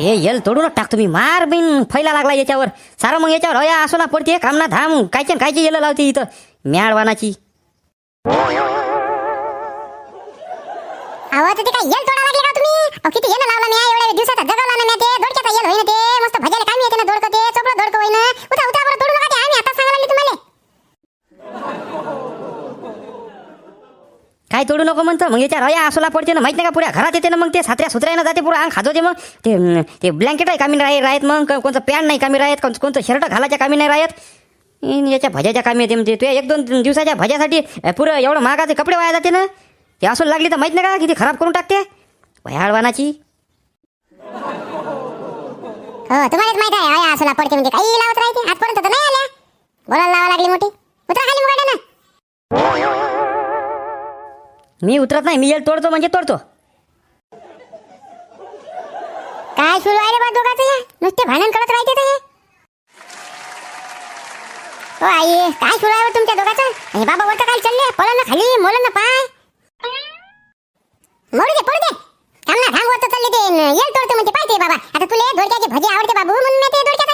हे येल तोडूनच टाकतो तुम्ही. मार बिन फैला लागला याच्यावर. सारा मग याच्यावर. हया असोला पडते कामना धाम. कायचे कायचे येलं लावते इथं. म्याळवानाची. अहो ते काय येल तोडा लागले का तुम्ही? अहो किती येणं लावला मी एवढ्या दिवसाचा जगवला ना ते. दोडक्याचा येल होईना ते मस्त भजायला कामी येते ना दोडकं ते चोपडं दोडकं होईन उठा उठा बरं तोडू नका ते आम्ही आता सांगायला लागले तुम्हाला काय तोडू नको म्हणतं. मग याच्या रया असोला पडते ना. माहीत नाही का पुऱ्या? घरात येते ना मग ते. सात्र्या सुत्र्यानं जाते पुरा. अंग खाजवते मग. ते ते ब्लँकेट आहे कामी नाही राहत मग? कोणतं पॅन्ट नाही कामी राहत? कोणतं शर्ट घालायच्या कामी नाही राहत? याच्या भज्याच्या कामी येते म्हणजे. तुझ्या एक दोन दिवसाच्या भज्यासाठी पुरं एवढं महागाचे कपडे वाया जाते ना? ते असं लागली तर माहीत नाही का किती खराब करून टाकते? भयाळवानाची. हो तुम्हालाच माहीत आहे. असला पडते म्हणजे काही लावत राहते. आजपर्यंत तर नाही आल्या. बोलायला लावा लागली मोठी. मी उतरत नाही मी येल तोडतो म्हणजे तोडतो. काय सुरू आहे रे बा दोघाचं या नुसते भांडण करत राहते हे. ओ आई काय सुरू आहे हो तुमच्या दोघाचं? हे बाबा वरतं काय चालले? पळा ना खाली मोल ना पाय. मोडू दे पडू दे. थांब ना थांब वरतं चालले ते. न, येल तोडतो म्हणजे पाहिजे बाबा. आता तुले दोडक्याची भजी आवडते बाबू म्हणून मी ते दोडक्याचा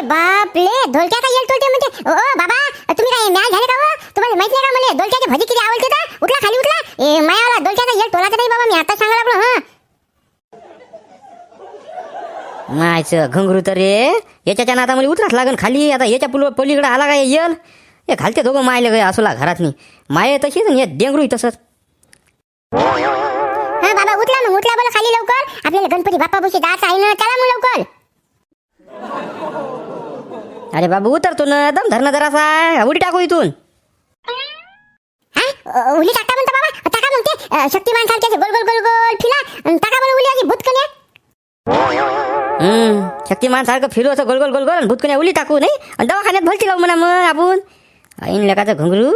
अरे बाप ले ढोलक्याचा येल तोडते म्हणते. ओ बाबा तुम्ही काय मॅच झाले का हो? तुम्हाला माहीत नाही का मला? ढोलक्याची भजी किती आवडते तर? उठला खाली उठला. ए मायावाला ढोलक्याचा येल तोडाचा नाही बाबा मी आता सांगा लागलो हा. मायचं घंगरू तर रे याच्याच्या आता मला उतराच लागन खाली. आता याच्या पुल पलीकडे आला काय येल? हे घालते दोघं मायले काय असोला घरातनी. माय तशीच आणि हे डेंगरू तसंच. हा बाबा उठला मग उठला बोला खाली लवकर. आपल्याला गणपती बाप्पा बुशी जायचं आहे ना चला मग लवकर. अरे बाबू उतरतो ना दम धरणं जरासा. उडी टाकू इथून. हा? उली टाका म्हणतो बाबा. टाका मग ते अ, शक्तिमान सारखे गोल गोल गोल गोल फिला. टाका बरं उली अशी भूतकन्या हम्म शक्तिमान सारखं फिरू असं गोल गोल गोल गोल. आणि भूतकण्या उली टाकू नाही? आणि दवाखान्यात भलती लावू म्हणा मग आपण. आईन लेकाचं घंगरू.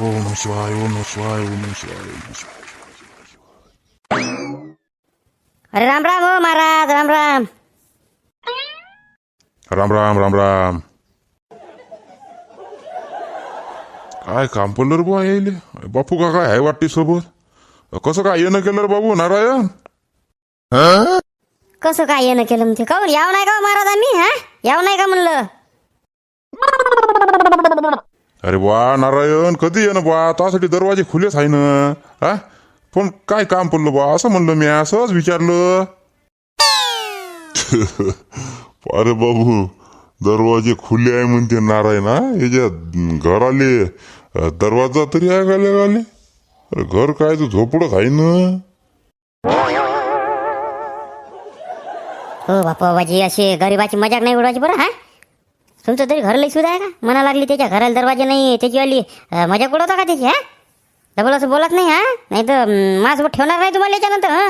ओम शिवाय ओम शिवाय ओम शिवाय ओम शिवाय. अरे राम राम हो महाराज राम राम. राम राम राम राम. काय काम पडलं रे बुवा यायले बापू का काय आहे वाटते सोबत? कसं काय येणं केलं रे बाबू नारायण? कसं काय येणं केलं म्हणते? काऊन याव नाही का हो महाराज आम्ही हा? याव नाही का म्हणलं? अरे वा नारायण कधी येणं बा त्यासाठी दरवाजे खुलेच आहे ना हा? पण काय काम पडलं बा? असं म्हणलं मी असंच विचारलं. अरे बाबू दरवाजे खुले आहे म्हणते नारायण हा? याच्या घराले दरवाजा तरी आहे गाले गाले अरे घर काय तू झोपडं खाई ना हो बापा बाबाजी असे गरीबाची मजाक नाही उडवायची बरं हा? तुमचं तरी घर लई सुद्धा आहे का? म्हणा लागली त्याच्या घराला दरवाजे नाही त्याची वाली मजाक उडवता का त्याची हा? डबल असं बोलत नाही हा? नाही तर माझ्यासोबत ठेवणार नाही तुम्हाला याच्यानंतर हा?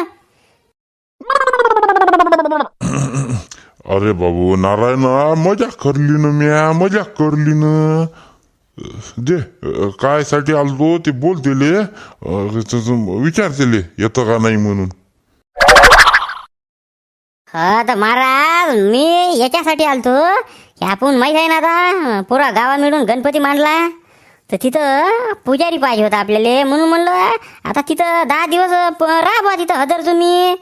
अरे बाबू नारायण मजाक करली ना म्या मजाक करली ना. दे काय साठी आलतो ते बोल दिले विचार दिले येतं का नाही म्हणून. हा तर महाराज मी याच्यासाठी आलतो. की आपण माहीत आहे ना आता पुरा गावा मिळून गणपती मांडला. तर तिथं पुजारी पाहिजे होता आपल्याला. म्हणून म्हणलं आता तिथं दहा दिवस राहा तिथं हजर तुम्ही.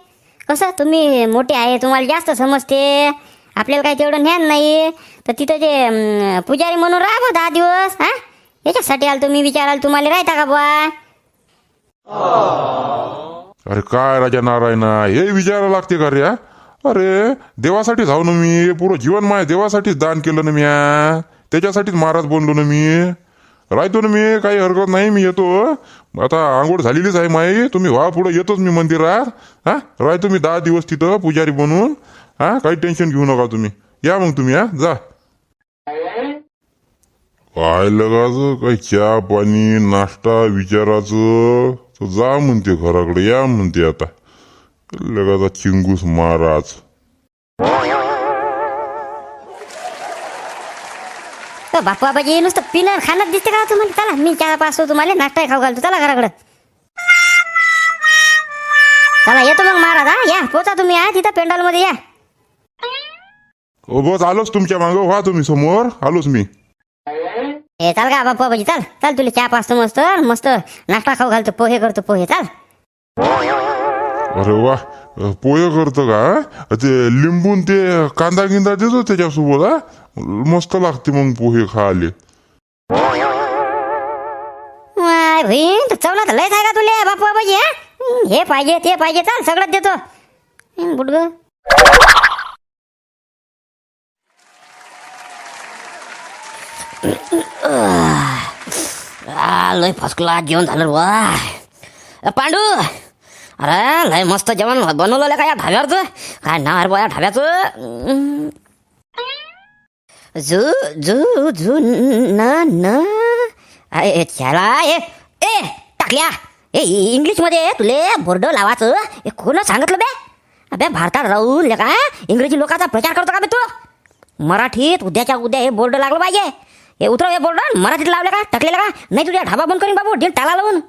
कसं तुम्ही मोठे आहे तुम्हाला जास्त समजते. आपल्याला काही तेवढं ज्ञान नाही. तर तिथं जे पुजारी म्हणून राहा दहा दिवस हा? याच्यासाठी आलो तुम्ही विचाराल तुम्हाला राहता का बुवा? अरे काय राजा नारायणा हे विचारायला लागते का रे अरे देवासाठी जाऊ ना मी पुरं जीवन माय देवासाठीच दान केलं ना मी त्याच्यासाठीच महाराज बोललो ना मी. राहतो ना मी काही हरकत नाही मी येतो आता आंघोळ झालेलीच आहे माई. तुम्ही व्हा पुढं येतोच मी मंदिरात हा. राहतो मी दहा दिवस तिथं पुजारी बनून हा. काही टेन्शन घेऊ नका तुम्ही. या मग तुम्ही हा. जा. काय लगाचं काही चहा पाणी नाश्ता विचाराचं? तर जा म्हणते घराकडे या म्हणते आता. लगाचा चिंगूस महाराज? तर बापा बाबाजी नुसतं पिणं खाणं दिसते का तुम्हाला? चला मी चहा पासतो तुम्हाला नाश्ता खाऊ घालतो. चला घराकडं. चला येतो मग महाराज हा या. पोचा तुम्ही हा तिथं पेंडॉलमध्ये या. हो बस आलोच तुमच्या मागं. व्हा तुम्ही समोर. आलोच मी. ए चाल का बाप्पा बाजी चाल. चाल तुला चहा पाचतो मस्त. मस्त नाश्ता खाऊ घालतो पोहे करतो पोहे. चाल. अरे वा. पोहे करतो का ते लिंबून ते कांदा गिंदा देतो त्याच्यासोबत हा? मस्त लागते मग पोहे खाले वाय चवला तर लयच आहे का तुले बाप्पा बाजी हा? हे पाहिजे ते पाहिजे चाल सगळंच देतो. बुडग. लय फर्स्ट क्लास जेवण झालं वा. पांडू! अरे लय मस्त जेवण बनवलं का या ढाब्यावरचं? काय ना अरे या ढाब्याचं? जु जू जू न न अरे त्याला ए ए टाकल्या. ए इंग्लिशमध्ये तुले बोर्ड लावायचं. हे कोण सांगितलं बे? अबे भारतात राहून ले का इंग्रजी लोकांचा प्रचार करतो का बे तू? मराठीत उद्याच्या उद्या हे बोर्ड लागलं पाहिजे. हे उतरव हे बोर्ड. मराठीत लावले का? टाकलेलं का? नाही तुझ्या ढाबा बंद करीन बाबू. डील टाला लावून.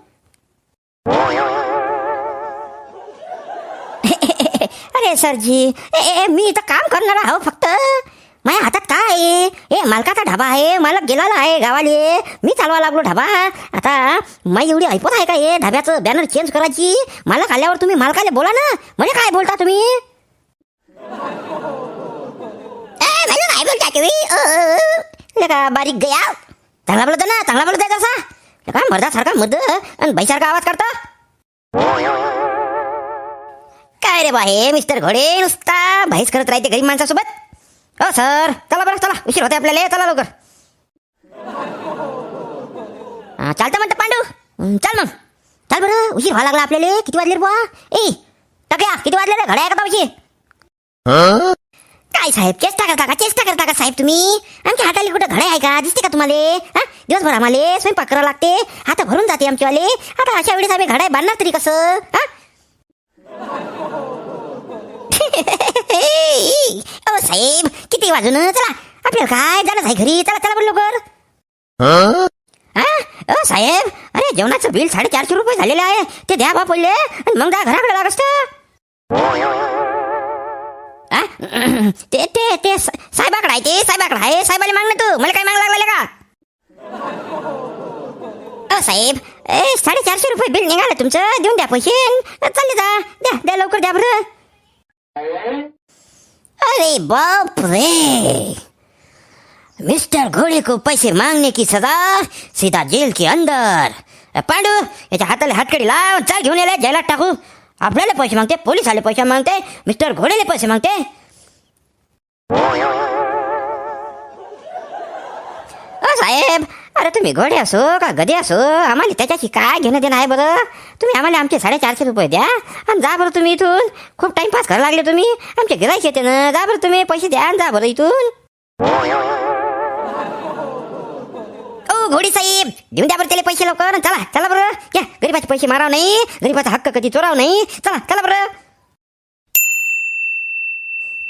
अरे सरजी ए, ए मी इथं काम करणार आहो फक्त. माझ्या हातात काय आहे? ए मालकाचा ढाबा आहे मालक गेलेला आहे गावाले. मी चालवा लागलो ढाबा. आता माई एवढी ऐपत आहे का हे? ढाब्याचं बॅनर चेंज करायची? मालक आल्यावर तुम्ही मालकाले बोला ना. म्हणजे काय बोलता तुम्ही? ए, मला काय बोलता की अ, अ, अ. ले का बारीक गया. चांगला बोलतो ना चांगला बोलत आहे तसा. ले का मर्दासारखा मध आणि बैसारखा आवाज करता. अरे बा हे मिस्टर घोडे नुसता भाईच करत राहते गरीब माणसासोबत. हो सर. चला बरं चला. उशीर होते आपल्याला. चला लवकर. चालतं म्हणतं पांडू. चल मग. चल बरं. उशीर व्हायला लागला आपल्याला. किती वाजले बुवा? ए टाकल्या किती वाजले रे? घड्या का उशीर काय साहेब चेष्टा करता का चेष्टा करता का साहेब तुम्ही? आमच्या हाताला कुठं घड्या आहे का? दिसते का तुम्हाला? दिवसभर आम्हाला स्वयंपाक करावं लागते. हात भरून जाते आमच्यावाले आता अशा वेळेस आम्ही घडाय बांधणार तरी कसं? हा? ओ साहेब किती वाजून चला. आपल्याला काय जाणं आहे घरी? चला चला बरं लवकर. हा? ओ साहेब अरे जेवणाचं बिल साडेचारशे रुपये झालेलं आहे. ते द्या बा पडले आणि मग जा घराकडे लाग आ? ते ते ते साहेबाकडे आहे ते साहेबाकडे आहे. साहेबाला माग ना तू. मला काय माग लागले का? अ साहेब ए साडेचारशे रुपये बिल निघालं तुमचं. देऊन द्या पैसे. चालले जा. द्या द्या लवकर द्या बरं. अरे बाप रे! मिस्टर घोड़े को पैसे मांगने की सजा सीधा जेल के अंदर। पांडू याच्या हाताला हातकडी लाव चाल घेऊन याला जेलात टाकू। आपल्याला पैसे मागते पोलीस आले पैसे मागते मिस्टर घोडेले पैसे मागते। अरे तुम्ही घोडे असो का गदे असो? आम्हाला त्याच्याशी काय घेणं देणं आहे बरं? तुम्ही आम्हाला आमचे साडेचारशे रुपये द्या आणि जा बरं तुम्ही इथून. खूप टाइमपास करायला लागले तुम्ही. आमचे गिराईक येते ना जा बरं तुम्ही पैसे द्या आणि जा बरं इथून. ओ घोडी साहेब देऊन द्या बरं त्याला पैसे लवकर चला चला बरं. या गरीबाचे पैसे माराव नाही गरीबाचा हक्क कधी चोराव नाही. चला चला बरं.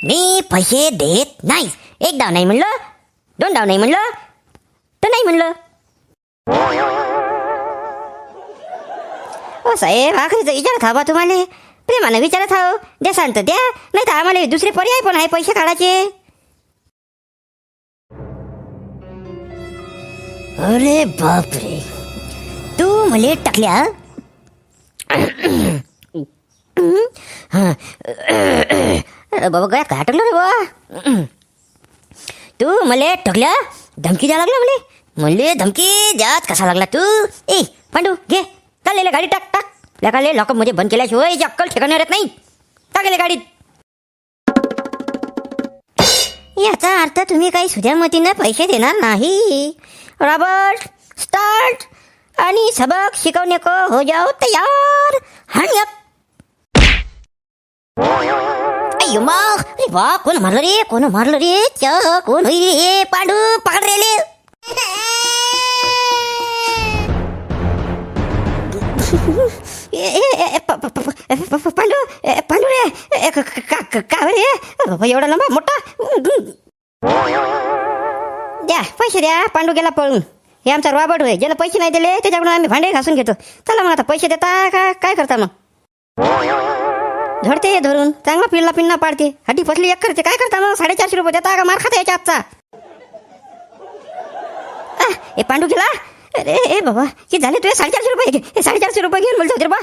मी पैसे देत नाही. एक डाव नाही म्हणलं दोन डाव नाही म्हणलं. तर नाही म्हणलं. ओ साहेब आखरीचं विचारत बा तुम्हाला. प्रेमानं विचारत हाव द्या सांगतं द्या. नाही तर आम्हाला दुसरे पर्याय पण आहे पैसे काढायचे. अरे बापरे. तू मले टाकल्या? अरे बाबा काय काय टाकलं रे बाबा तू मले टाकल्या? धमकी द्या लागला मले. म्हणले धमकी जात कसा लागला तू? ए पांडू घे. चाललेले गाडी टाक टाक. लेकाले लॉकअपमध्ये बंद केल्याशिवाय याची अक्कल ठिकाणी येत नाही. टाकले गाडीत. याचा अर्थ तुम्ही काही सुद्यामतीनं पैसे देणार नाही. रॉबर्ट स्टार्ट आणि सबक शिकवणे को हो जाओ तयार. आणि अय्यो मग. अरे वा कोण मारलं रे? कोण मारलं रे? च कोण? होई रे पांडू पकड रे पांडू ए, पांडू रे ए, का- रे एवढा लंबा मोठा द्या पैसे द्या पांडू गेला पळून हे आमचा रॉबर्ट होय ज्याला पैसे नाही दिले त्याच्याकडून आम्ही भांडे घासून घेतो चला मग आता पैसे देता का काय करता मग झडते धरून चांगला पिल्ला पिन्ना पाडते हड्डी फसली एक करते काय करता मग साडेचारशे रुपये देता का मार खाता याच्या आजचा ए पांडू गेला? अरे ए बाबा हे झाले तुझे साडेचारशे रुपये. घे हे साडेचारशे रुपये घेऊन बोलतो रे बा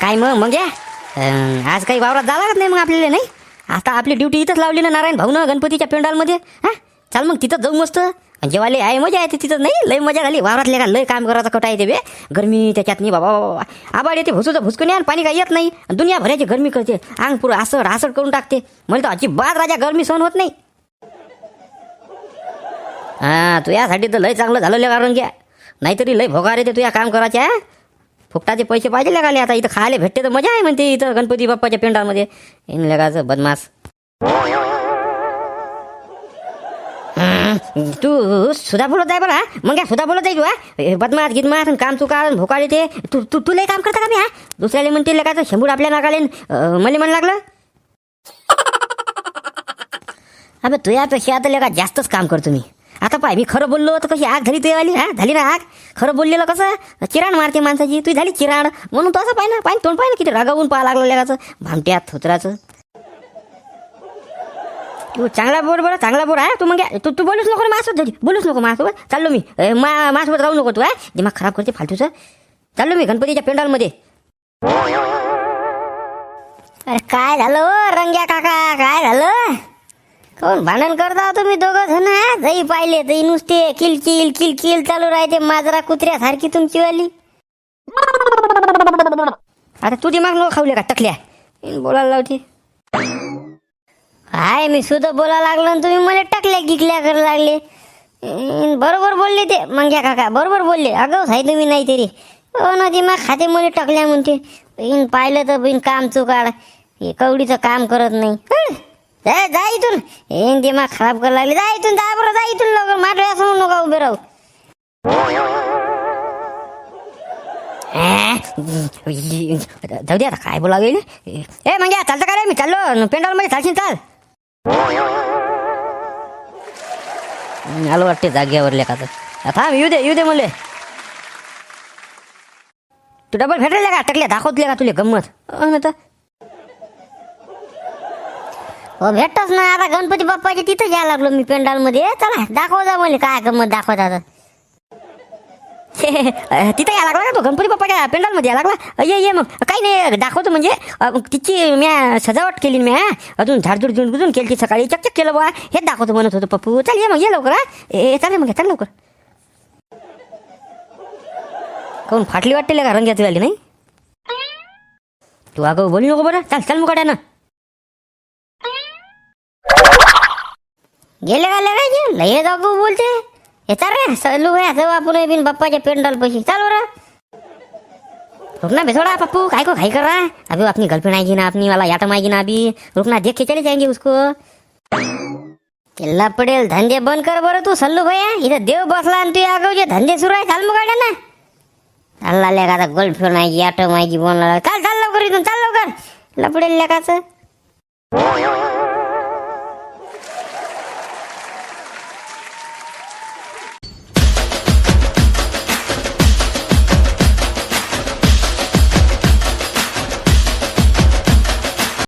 काय मग मग या. अं, आज काही वावरात जावं लागत नाही मग आपल्याला नाही? आता आपली ड्युटी इथंच लावली ना नारायण भाऊ ना गणपतीच्या पेंडालमध्ये. हा? चाल मग तिथंच जाऊ मस्त. जेवाले जेव्हा आहे मजा येते तिथं. नाही लय मजा झाली वावरातले का लय काम करायचं कटा येते बे. गरमी त्याच्यात नाही बाबा. बाबा. आबाड येते भुसूचं भुसकून आणि पाणी काही येत नाही. दुनिया भरायची गरमी करते. अंग पुरं आसड आसड करून टाकते. मला तर अजिबात राजा गरमी सहन होत नाही. हा तू यासाठी तर लय चांगलं झालं कारण घ्या नाहीतरी लय भोगार येते तू या काम करायच्या फुकटाचे पैसे पाहिजे लगाले आता. इथं खायला भेटते तर मजा आहे म्हणते इथं गणपती बाप्पाच्या पेंडामध्ये. इन लगाचं बदमास हम्म, तू सुधा बोलत आहे बरं मग काय सुधा बोलत आहे तू बदमास गिदमास आणि काम चुका भोकाळे ते. तू तू तुला काम करता का मी हा? दुसऱ्याला म्हणते लगाचं शंभूड आपल्या नाकाले मला म्हण लागलं. अबे तुझ्यापेक्षा आता लेका जास्तच काम करतो मी. आता पाय मी खरं बोललो तर कशी आग झाली तुझ्या वाली हा? झाली ना आग? खरं बोललेलं कसं? चिराण मारते माणसाची. तू झाली चिराण म्हणून तो असं पाय ना पाय तोंड ना किती रागावून पाहा लागलं लेकाचं. भामट्यात थोतराचं. तू चांगला बोर बरं चांगला बोर आहे तू मग तू तू बोलूच नको माझ्यासोबत झाली बोलूच नको माझ्यासोबत. चाललो मी. मा माझ्यासोबत राहू नको तू आहे दिमाग खराब करते फालतूचं. चाललो मी गणपतीच्या पेंडालमध्ये. अरे काय झालं हो, रंग्या काका? काय झालं? कोण भांडण करता तुम्ही दोघं जण हा? जई पाहिले जाई नुसते किलकिल किलकिल चालू राहते माजरा कुत्र्यासारखी तुमची वाली. आता तू दिमाग नको खाऊले का टकल्या? बोलायला लावते. काय मी सुद्धा बोला लागलो आणि तुम्ही मला टाकल्या गिकल्या करायला लागले. बरोबर बोलले ते. मंग्या काका बरोबर बोलले. अगं साई तुम्ही नाही तरी. हो ना दिमाग खाते मला टाकल्या म्हणते. इन पाहिलं तर बिन काम चुकाड. हे कवडीचं काम करत नाही. हं? जा जा इथून. हे दिमाग खराब करायला लागले. जा इथून जा बरं जा इथून लवकर. माझ्यासमोर नका उभे राहू. अं? जाऊ दे आता काय बोलावे ए म्हणजे चालतं का रे? मी चाललो. पेंडॉलमध्ये चालशील चाल. आलं वाटते जागेवर तर थांब येऊ दे येऊ दे मुले तू डबल भेटले का? टकले दाखवतले का तुले गंमत? तर हो भेटतच नाही आता गणपती बाप्पाच्या तिथं जायला लागलो मी पेंडालमध्ये. चला दाखव जा मला काय गंमत दाखवत आता तिथं यायला लागला का तो? गणपती बाप्पाच्या पेंडॉलमध्ये यायला लागला? ये ये मग. काही नाही दाखवतो म्हणजे. तिची म्या सजावट केली म्या अजून झाडझुड झुड केली सकाळी. चकचक केलं बा हेच दाखवतो म्हणत होतो पप्पू. चल ये मग ये लवकर ए चालेल मग चाल लवकर. काऊन फाटली वाटते का रंग्याची वाली नाही? तू अगं बोलू नको बरं. चाल चल चल मुकाट्यानं गेले का काय लय जागो बोलते. हे चाल रे सलू आहे जाऊ आपण बिन बाप्पाच्या पेंडल पैसे. चालू रे रुकना बेसोड़ा पप्पू काय को खाई कर रहा है अभी वो अपनी गर्लफ्रेंड आएगी ना अपनी वाला याटम आएगी ना अभी. रुकना देख के चले जाएंगे उसको. चिल्ला पडेल धंदे बंद कर बरं तू सल्लू भैया. इथं देव बसला आणि तू जे धंदे सुरू आहे चाल मग ना. चालला लेका आता गर्लफ्रेंड आहे याटम आहे बोलणार. चाल चाल लवकर इथून चाल लवकर. लपडेल लेकाचं.